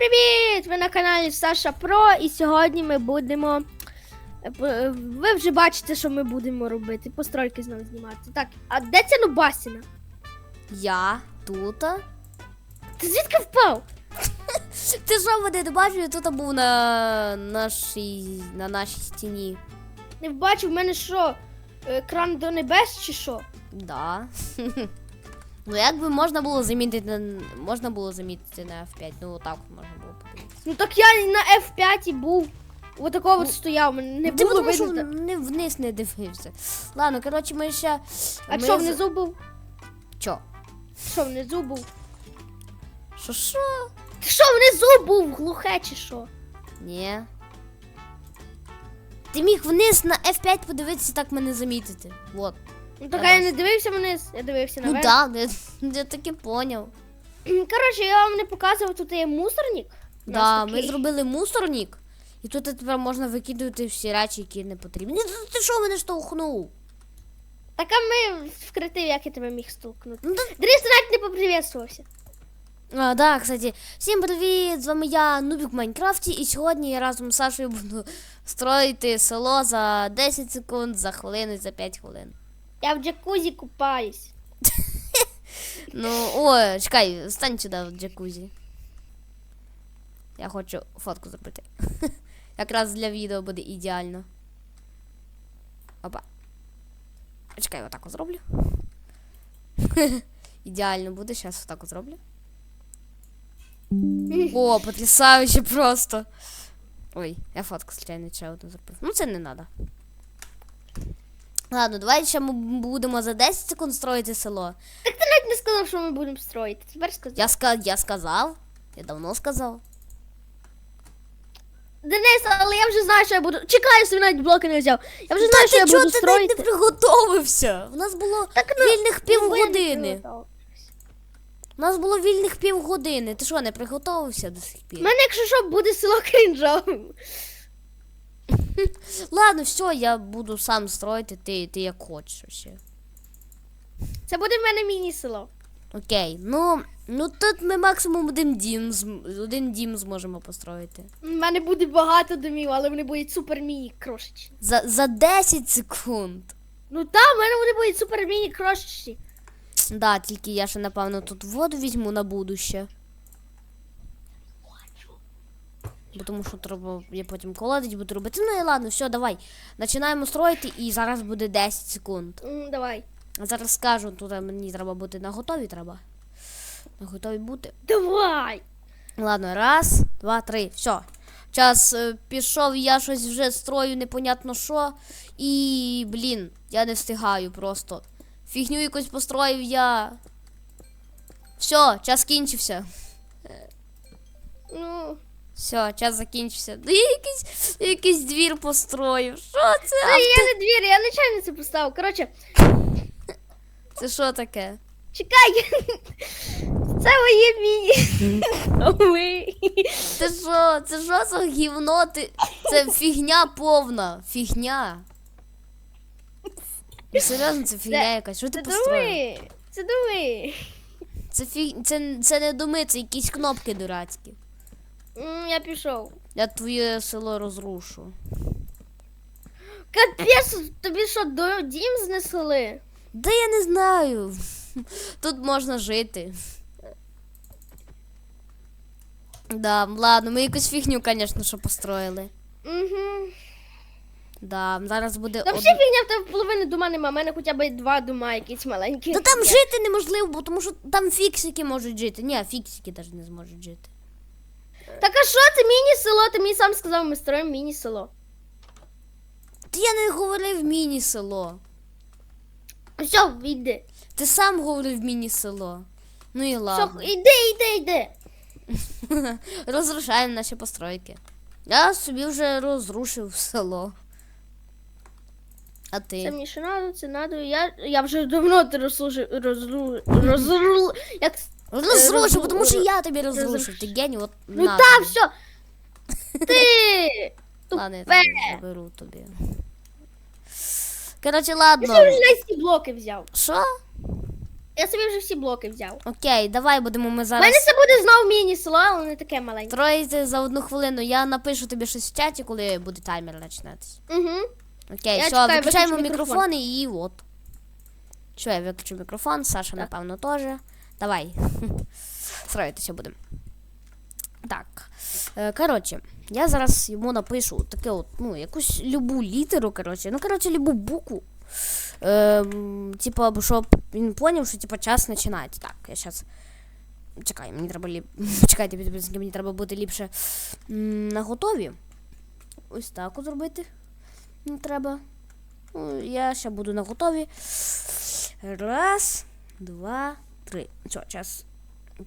привіт! Ви на каналі Саша Про, і сьогодні ми будемо. е, Ви вже бачите, що ми будемо робити. Постройки знову знімати. Так, а де ця Нубасіна? Я тут. Ти звідки впав? Ти що мене не бачив? Я тут був на нашій на нашій стіні. Не бачив, в мене що? Екран до небес чи що? Да. ну як би можна було замітити на можна було замітити на F5, ну отак от можна було подивитися. Ну так я на F5 і був. Отако от стояв, не Ти було видно. не вниз не дивився. Ладно, коротше, ми ще. А ми що внизу був? Чо? Що внизу був? Що що? Ти що внизу був? Глухе чи що? Ні. Ти міг вниз на F5 подивитися, так мене замітити. Вот. Ну так Я не дивився вниз, я дивився Ну так, да, я, я таки поняв. Коротше, я вам не показував, тут є мусорник. У нас Да, ми такий. зробили мусорник, і тут тепер можна викидувати всі речі, які не потрібні. Ні, Ти що мене штовхнув? Так а ми вкритив, як я тебе міг стукнути. Ну, Дріс, навіть не поприветствувався. А, да, кстати, всім привіт! З вами я, Нубік в Майнкрафті, і сьогодні я разом з Сашою буду строїти село за 10 секунд, за хвилину, за 5 хвилин. Я в джакузі купаюсь. Ну, о, чекай, стань сюди в джакузі. Я хочу фотку зробити. Якраз для відео буде ідеально. Опа. Чекай, отак от зроблю. Ідеально буде, зараз отак от зроблю. О, потрясающе просто. Ой, я фотку случайно ще одну зробив. Ну це не треба. Ладно, давай ще ми будемо за 10 секунд строїти село. Так ти навіть не сказав, що ми будемо строїти. Тепер сказав. Я, ска я сказав. Я давно сказав. Денис, але я вже знаю, що я буду. Чекай, що навіть блоки не взяв. Я вже знаю, що я буду ти строїти. не приготовився? У нас було Так, ну, вільних Ну, півгодини. У нас було вільних півгодини. Ти що, не приготовився до сих У мене, якщо що, буде село крінжовим. Ладно, все, я буду сам строїти, ти, ти як хочеш ще. Це буде в мене міні-село. Окей, ну, ну тут ми максимум один дім, один дім зможемо построїти. У мене буде багато домів, але вони будуть супер міні крошечні. За, за 10 секунд. Ну так, в мене вони будуть супер міні крошечні. Да, тільки я ще напевно тут воду візьму на будуще. Бо тому що треба я потім колодить буду робити. Ну і ладно, все, давай. Починаємо строїти і зараз буде 10 секунд. М, Давай. А Зараз скажу, тут мені треба бути на готові треба. На готові бути. Давай. Ладно, раз, два, три, все. Час е, пішов, я щось вже строю, непонятно що. І, блін, я не встигаю просто. Фігню якусь построїв я. Все, час кінчився. Ну. Все, час закінчився. Ну, я якийсь, якийсь двір построїв. Що це? Та я не двір, я нечайно це поставив. Коротше, Це що таке? чекай. Це моє міні. Ой. Це що? Це що за гівно? Ти... Це фігня повна. Фігня. Ну, Серйозно, це фігня Це- якась. Що ти Це построїв? думи. Це думи. Це, фіг... це, це не думи, це якісь кнопки дурацькі. М, Я пішов. Я твоє село розрушу. Капець, тобі що, до- дім знесли? Да я не знаю. Тут можна жити. Да, ладно, ми якусь фігню, звісно, що построїли. Угу. Да, зараз буде. Та од- взагалі фігня в тебе половини дома нема, в мене хоча б два дома якісь маленькі. Та там жити неможливо, бо тому що там фіксики можуть жити. Ні, фіксики навіть не зможуть жити. Так а що це міні-село? Ти мені сам сказав, ми строїмо міні-село. Та я не говорив міні-село. Все, йди. Ти сам говорив міні-село. Ну і Все, ладно. йди, йди, йди. Розрушаємо наші постройки. Я собі вже розрушив село. А Це ти? мені ще надо, це надо. Я, я вже давно ти розслужив, розру, розру, як... Розрушив, розру- бо що я тобі розрушив. розруш- Ти геній, от Ну на тобі. все. Ти! Ладно, я заберу тобі. Коротше, Я ладно. собі вже ці блоки взяв. Що? Я собі вже всі блоки взяв. Окей, давай будемо ми У мене зараз. це буде знову міні-село, але не таке маленьке. Строїти за одну хвилину. Я напишу тобі щось в чаті, коли буде таймер починатися. Угу. Окей, Я все, чекаю, виключаємо виключу мікрофон. мікрофон і от. Що, я виключу мікрофон, Саша, напевно, теж. Давай. Строїтися будемо. Так. Е, коротше, я зараз йому напишу таке от, ну, якусь любу літеру, коротше. Ну, коротше, любу букву. Ем, типа, щоб він поняв, що типа час починається. Так, я зараз. Чекай, мені треба ліп... Чекайте, підписники, мені треба бути ліпше на готові. Ось так зробити. Не треба. Ну, я ще буду на готові. Раз, два, три. Все, час.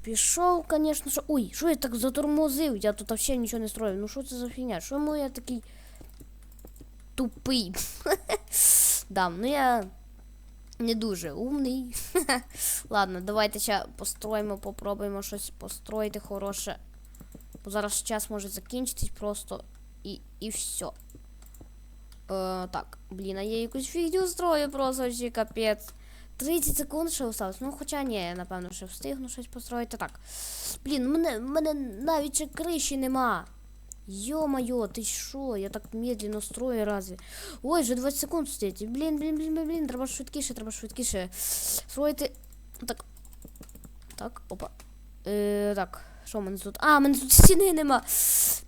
Пішов, звісно, що. Ой, що я так затормозив? Я тут взагалі нічого не строїв. Ну що це за фігня? Чому я такий тупий? да, ну я не дуже умний. Ладно, давайте ще построїмо, попробуємо щось построїти хороше. Бо зараз час може закінчитись просто і, і все. Е, так, блін, а я якусь фігню строю просто ще капець. 30 секунд ще осталось. Ну, хоча ні, я напевно ще встигну щось построїти. Так. Блін, мене, мене навіть ще криші нема. Йо-моє, ти що? Я так медленно строю разве. Ой, вже 20 секунд стоїть. Блін, блін, блін, блін, блін, треба швидкіше, треба швидкіше. Строїти. Так. Так, опа. Е, так, що в мене тут? А, в мене тут стіни нема.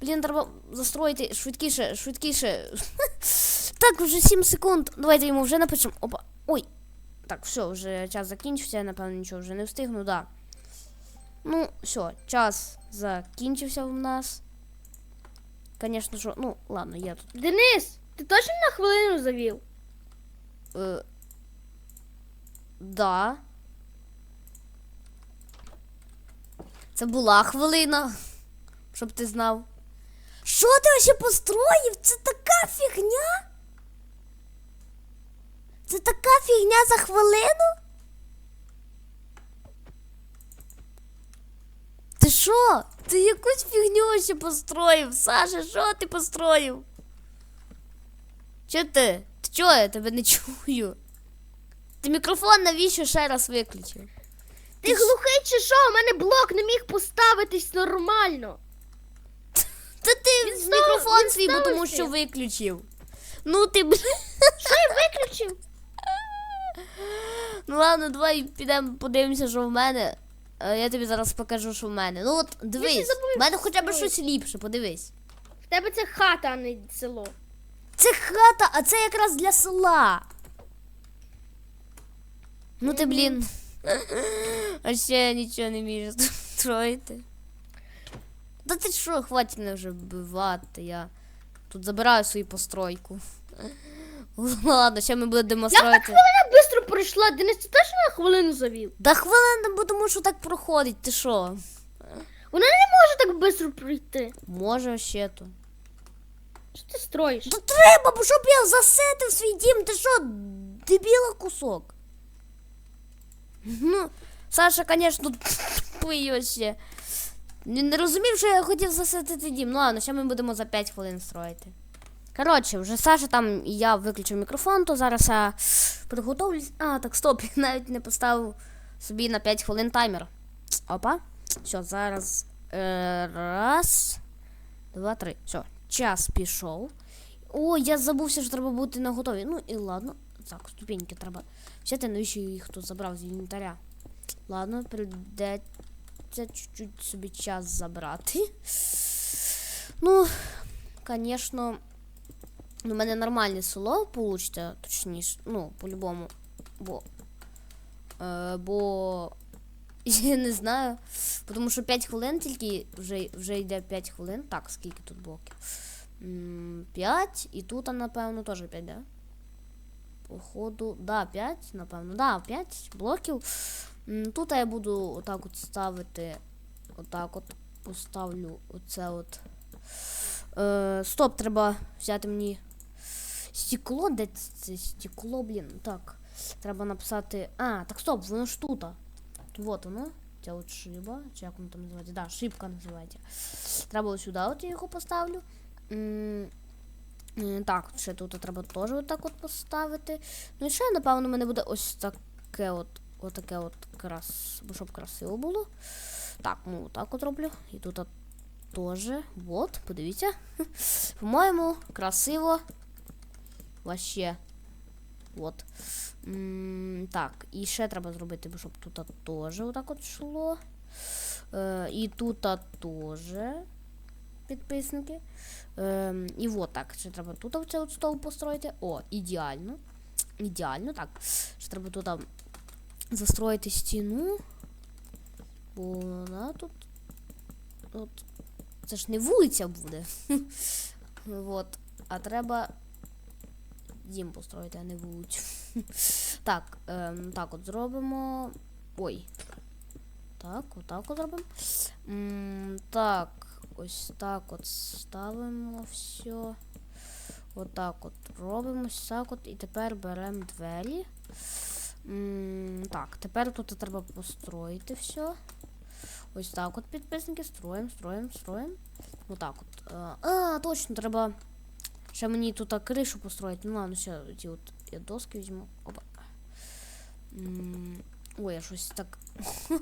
Блін, треба застроїти швидкіше, швидкіше. так, вже 7 секунд. Давайте йому вже напишемо. Опа. Ой. Так, все, вже час закінчився, я напевно нічого вже не встигну, да. Ну, все, час закінчився в нас. Конечно що, ну, ладно, я тут. Денис, ти точно на хвилину завів? Е, да. Це була хвилина, щоб ти знав. Що ти ще построїв? Це така фігня? Це така фігня за хвилину? Ти що? Ти якусь фігню ще построїв? Саша, що ти построїв? Чи ти? Ти чого я тебе не чую? Ти мікрофон навіщо ще раз виключив? Ти глухий чи що? У мене блок не міг поставитись нормально. Та ти Він мікрофон він свій, бо тому що виключив. Ну ти блін. Що я виключив? Ну ладно, давай підемо подивимося, що в мене. Е, Я тобі зараз покажу, що в мене. Ну от дивись, забув в мене хоча б щось ліпше, подивись. В тебе це хата, а не село. Це хата, а це якраз для села. Ну ти, блін. А ще нічого не вмієш строїти. Та ти що, хватить мене вже вбивати. Я тут забираю свою постройку. Ладно, ще ми будемо строїти. Вона швидко пройшла. Денис, ти точно на хвилину завів? Да хвилина, бо тому що так проходить, ти що? Вона не може так швидко пройти. Може ще то. Що ти строїш? Та треба, бо щоб я засетив свій дім, ти що, дебіла кусок? Ну, Саша, звісно, ще. Не, не розумів, що я хотів засетити дім. Ну ладно, ще ми будемо за 5 хвилин строїти. Коротше, вже Саша там я виключив мікрофон, то зараз я приготовлюсь. А, так, стоп, я навіть не поставив собі на 5 хвилин таймер. Опа. Все, зараз. Е, раз. Два, три. Все, час пішов. О, я забувся, що треба бути на готові. Ну і ладно. Так, ступеньки треба. Взяти, навіщо їх тут забрав з інвентаря. Ладно, прийдеться чуть-чуть собі час забрати. Ну, звісно, у мене нормальне село получиться, точніше, ну, по-любому. Бо. Е, бо. Я не знаю. Тому що 5 хвилин тільки вже, вже йде 5 хвилин. Так, скільки тут блоків? 5. І тут, напевно, теж 5, да? Походу, да, 5, напевно. Да, 5 блоків. Тут я буду отак от ставити. Отак от поставлю оце от. Е, стоп, треба взяти мені стекло. Де це стекло, блін? Так. Треба написати. А, так стоп, воно ж тут. Вот воно. Ця от шиба. Чи як воно там називається? Да, шибка називається. Треба ось сюди от я його поставлю. М, Так, ще тут треба теж отак от поставити. Ну і ще, напевно, в мене буде ось таке от отаке от крас, щоб красиво було. Так, ну так от роблю. І тут теж. От, подивіться. По-моєму, красиво. Вообще. От. М, так, і ще треба зробити, щоб тут теж отак от йшло. Е, і тут теж підписники. Ем, і от так, ще треба тут оце от стол построїти. О, ідеально. Ідеально, так. Ще треба тут застроїти стіну. Бо вона тут. От. Це ж не вулиця буде. От. А треба дім построїти, а не вулицю. так, ем, так от зробимо. Ой. Так, отак от зробимо. Так, ось так от ставимо все. Отак от робимо, ось так от. І тепер беремо двері. М, так, тепер тут треба построїти все. Ось так от підписники. Строїмо, строїмо, строїмо. Отак от. А, а, точно, треба. Ще мені тут кришу построїти. Ну ладно, ще ті от я доски візьму. Опа. Ой, я щось так.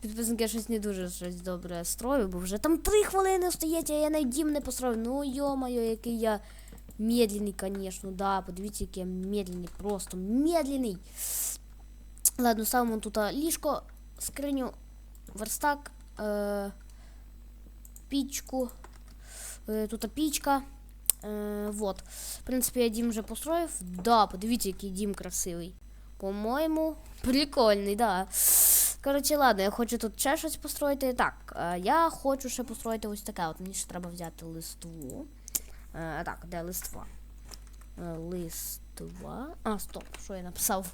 Підписники я щось не дуже щось добре строю, бо вже там три хвилини стоять, а я навіть дім не построїв. Ну йо-моє, який я медленний, конечно, да. Подивіться, який я медленний, просто медленний. Ладно, ставимо тут ліжко, скриню, верстак, е, пічку. Е, тут пічка. Е, вот. В принципі, я дім вже построїв. Да, подивіться, який дім красивий. По-моєму, прикольний, да. Коротше, ладно, я хочу тут ще щось построїти. Так, е, я хочу ще построїти ось таке. От мені ще треба взяти листву. Е, так, де листва? Е, листва. А, стоп, що я написав?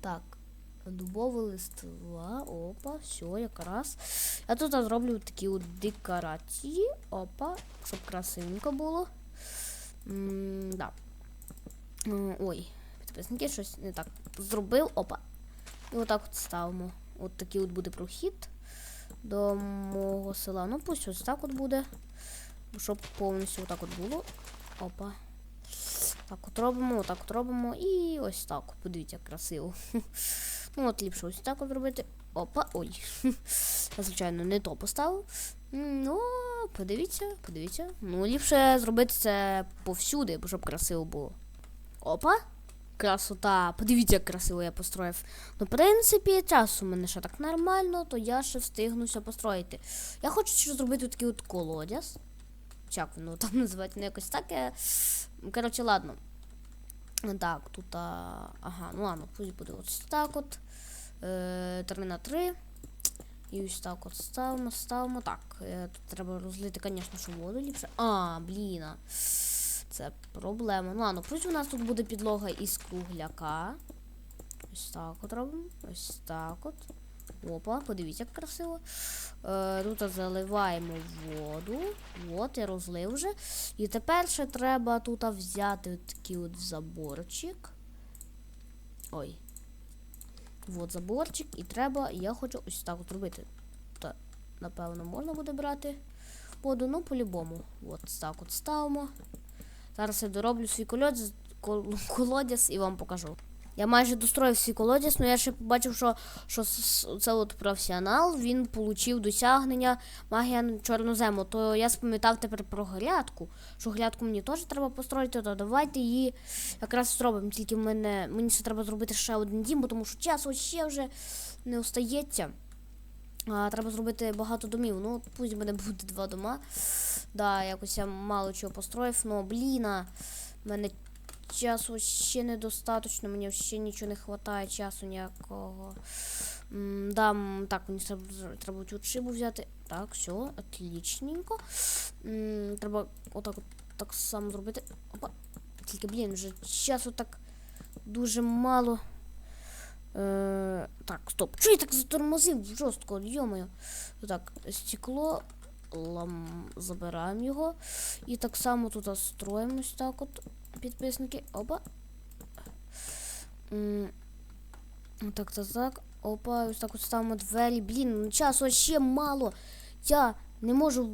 Так. Дубова листва. Опа, все, якраз. Я тут зроблю такі от декорації. Опа, щоб красивенько було. Да. Ой, підписники щось не так зробив. Опа. І отак от ставимо. От такий от буде прохід до мого села. Ну, пусть ось так от буде. Щоб повністю отак от було. Опа. Так от робимо, отак от робимо. І ось так. Подивіться, як красиво. Ну, от ліпше ось так от робити. Опа, ой. Я, звичайно, не то поставив. Ну, подивіться, подивіться. Ну, ліпше зробити це повсюди, щоб красиво було. Опа. Красота. Подивіться, як красиво я построїв. Ну, в принципі, час у мене ще так нормально, то я ще встигнуся построїти. Я хочу ще зробити такий от колодязь. Як воно там називається? Ну, якось таке. Коротше, ладно. Так, тут. А... Ага, ну ладно, пусть буде ось так от. Е, 3 3. І ось так от ставимо, ставимо. Так, е, тут треба розлити, звісно, що воду ліпше. А, блін. Це проблема. Ну ладно, пусть у нас тут буде підлога із кругляка. Ось так от робимо. Ось так от. Опа, подивіться, як красиво. Е, тут заливаємо воду. От, я розлив вже. І тепер ще треба тут взяти такий от заборчик. Ой. От заборчик. І треба, я хочу ось так от робити. Та, напевно, можна буде брати воду, ну по-любому. От так от ставимо. Зараз я дороблю свій колодязь, кол- колодязь і вам покажу. Я майже достроїв свій колодязь, але я ще побачив, що, що це от професіонал, він отримав досягнення магія на чорну зему. То я спам'ятав тепер про грядку, що грядку мені теж треба построїти, то давайте її якраз зробимо. Тільки мене мені ще треба зробити ще один дім, бо тому що часу ще вже не остається. А, треба зробити багато домів. Ну, пусть в мене буде два дома. Да, якось я мало чого построїв, но блін, а, в мене часу ще недостаточно, мені ще нічого не вистачає, часу ніякого. Да, так, мені треба, треба цю шибу взяти. Так, все, отлічненько. Треба отак от так само зробити. Опа. Тільки, блін, вже часу так дуже мало. Е, так, стоп. Чого я так затормозив жорстко, йомою. Так, стекло. Лам... Забираємо його. І так само тут строїмо ось так от. Підписники. Опа. Так, так, так. Опа, ось так от ставимо двері. Блін, ну часу ще мало. Я не можу.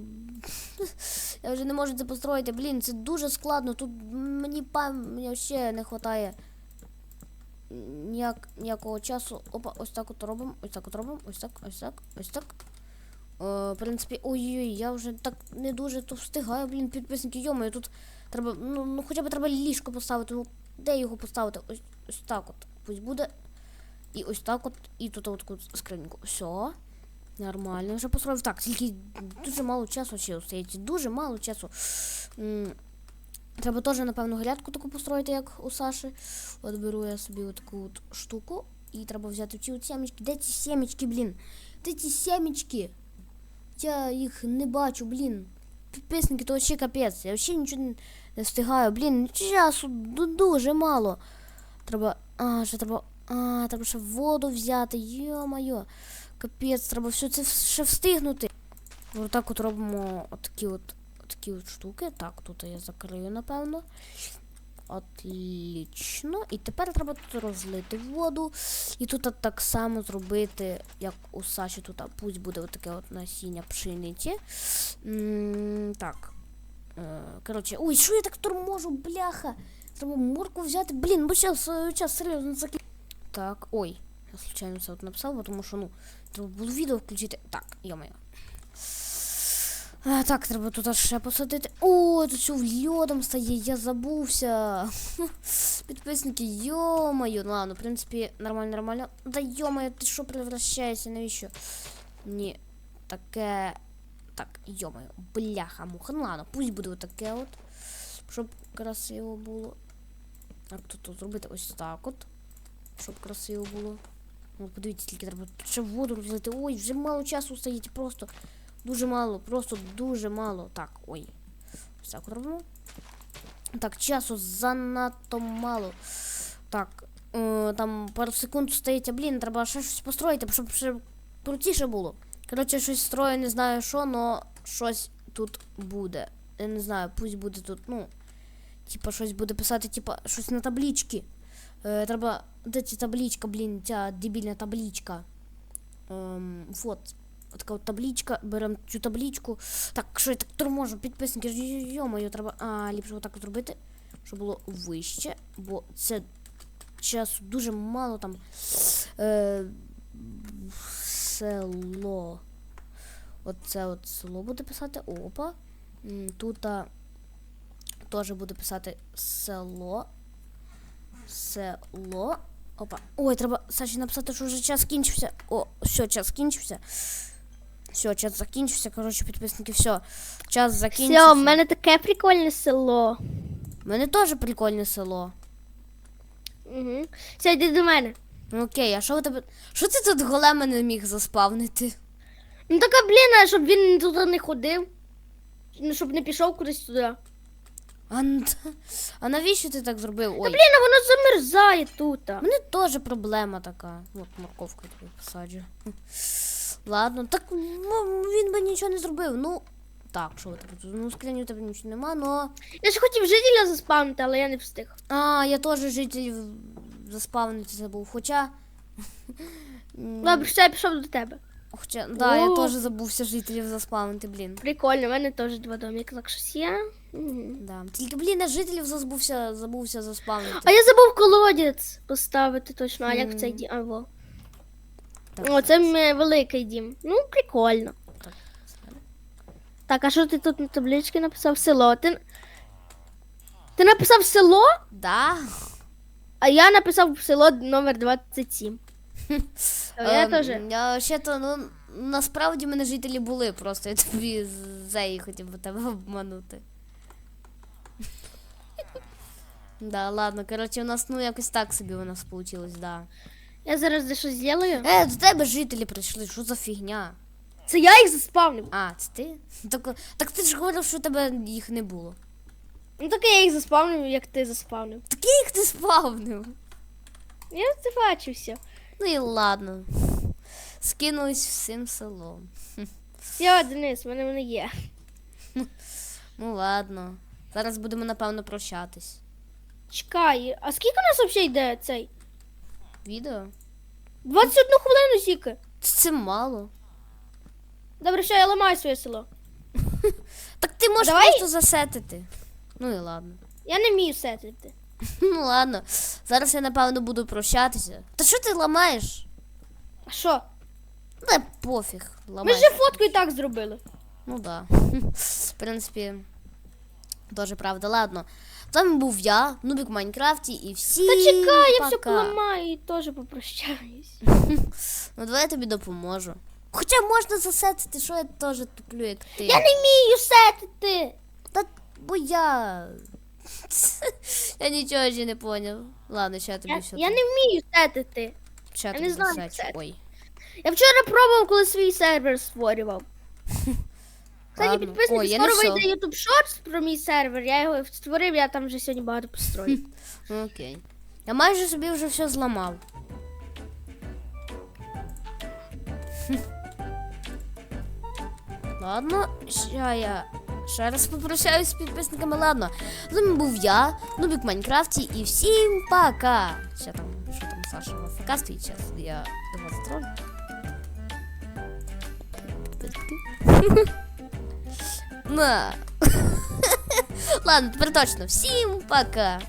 Я вже не можу це построїти. Блін, це дуже складно. Тут мені пам... мені ще не вистачає ніяк, ніякого часу. Опа, ось так от робимо, ось так от робимо, ось так, ось так, ось так. Е, в принципі, ой-ой, я вже так не дуже то встигаю, блін, підписники, йомаю, тут треба, ну, ну хоча б треба ліжко поставити. Ну, де його поставити? Ось, ось так от. Пусть буде. І ось так от, і тут от таку скриньку. Все. Нормально, вже построїв. Так, тільки дуже мало часу ще остається. Дуже мало часу. Треба теж, напевно, грядку таку построїти, як у Саші. От беру я собі таку от штуку. І треба взяти ці от сімечки. Де ці сімечки, блін? Де ці сімечки? Я їх не бачу, блін. Підписники, то ще капець. Я взагалі нічого не- встигаю. Блін, часу дуже мало. Треба. А, ще треба. А, треба ще воду взяти. Йо-моє. Капець, треба все це ще встигнути. Отак от робимо отакі от, такі от штуки. Так, тут я закрию, напевно. Отлично. І тепер треба тут розлити воду. І тут так само зробити, як у Саші тут, пусть буде отаке от насіння пшениці. Так. Е, коротше, ой, що я так торможу, бляха. Треба морку взяти. Блін, бо зараз, час серйозно закін... Так, ой. Я случайно це от написав, тому що, ну, треба було відео включити. Так, йо-моє. Так, треба тут аж ще посадити. О, тут що льодом стає, я забувся. Підписники, йо-моє. Ну ладно, в принципі, нормально, нормально. Да йо-моє, ти що превращаєшся, навіщо? Ні, таке. Так, йо-моє, бляха, муха. Ну ладно, пусть буде отаке от. Щоб красиво було. Так, тут, тут зробити ось так от. Щоб красиво було. Ну, подивіться, тільки треба ще воду розлити. Ой, вже мало часу стоїть, просто дуже мало, просто дуже мало. Так, ой. Так. Так, часу занадто мало. Так, е, там пару секунд стоїть, а блін, треба ще щось построїти, щоб ще крутіше було. Коротше, щось строю, не знаю що, но щось тут буде. Я не знаю, пусть буде тут, ну. Типа щось буде писати, типа щось на табличці. Е, треба. Де ця табличка, блін, ця дебільна табличка. Ем, вот. Така от табличка. Беремо цю табличку. Так, що я так торможу, підписники, йо-моє, треба. А, ліпше отак от зробити, щоб було вище, бо це часу дуже мало там. Е, село. Оце от село буде писати. Опа. Тут теж буде писати село. Село. Опа. Ой, треба Саші написати, що вже час кінчився. О, все, час кінчився. Все, час закінчився. Коротше, підписники, все. Час закінчився. Все, в мене таке прикольне село. У мене теж прикольне село. Угу. Все, йди до мене. Ну окей, а що у тебе. Що ти тут голема не міг заспавнити? Ну така, блін, а щоб він туди не ходив. Ну, щоб не пішов кудись туди. А, а навіщо ти так зробив? Ой, Блін, а воно замерзає тут. у мене теж проблема така. От морковку тобі посаджу. Ладно, так ну, він би нічого не зробив. Ну, так, що тебе тут? Ну, скляні у тебе нічого нема, но. Я ж хотів жителя заспавнити, але я не встиг. А, я теж жителів заспавнити забув. Хоча. Добре, все, я пішов до тебе. Хоча, да, я теж забувся жителів заспавнити, блін. Прикольно, в мене теж два домики, так щось є. Мгм. Да. Тільки, блін, я жителів забувся, забувся заспавнити. А я забув колодязь поставити точно, а як Мгм. А, во. Так, О, це м- великий дім. Ну, прикольно. Так, Так, а що ти тут на табличці написав? Село. Ти, ти написав село, Да. а я написав село номер 27. Я теж. Я ще то, ну, насправді мене жителі були, просто я тобі з- зеї хотів би тебе обманути. Да, ладно, коротше, у нас ну якось так собі у нас вийшло, да. Я зараз дещо зроблю. Е, до тебе жителі прийшли, що за фігня? Це я їх заспавнив. А, це ти? Так, так ти ж говорив, що у тебе їх не було. Ну так я їх заспавнив, як ти заспавнив. Так я їх ти спавнив. Я це бачу все. Ну і ладно. Скинулись всім селом. Все, Денис, в мене вони є. Ну ладно. Зараз будемо, напевно, прощатись. Чекай, а скільки у нас взагалі йде цей? Відео? 21 хвилину тільки. Це мало. Добре, що я ламаю своє село. Так ти можеш Давай. просто засетити. Ну і ладно. Я не вмію сетити. Ну ладно. Зараз я напевно буду прощатися. Та що ти ламаєш? А що? Та пофіг. Ми Ламай. ж фотку і так зробили. Ну да. В принципі, теж правда. Ладно. З вами був я, Нубік в Майнкрафті, і всі. Та чекай, я все пока. поламаю і теж попрощаюсь. Ну давай я тобі допоможу. Хоча можна засетити, що я теж туплю, як ти. Я не вмію сетити. Та бо я. я нічого ще не поняв. Ладно, ще я тобі Я, все. я не вмію сетити. ще я тобі не знаю, як засечу. Ой. Я вчора пробував, коли свій сервер створював. Кстати, Ладно. підписники, я не скоро вийде YouTube Shorts про мій сервер. Я його створив, я там вже сьогодні багато построїв. Ну, Окей. Я майже собі вже все зламав. Хм. Ладно, ща я ще раз попрощаюсь з підписниками. Ладно. З вами був я, Нубік в Майнкрафті, і всім пока. Ще там, що там Саша в АФК стоїть час, я його затролю. На. Ладно, тепер точно. Всім пока.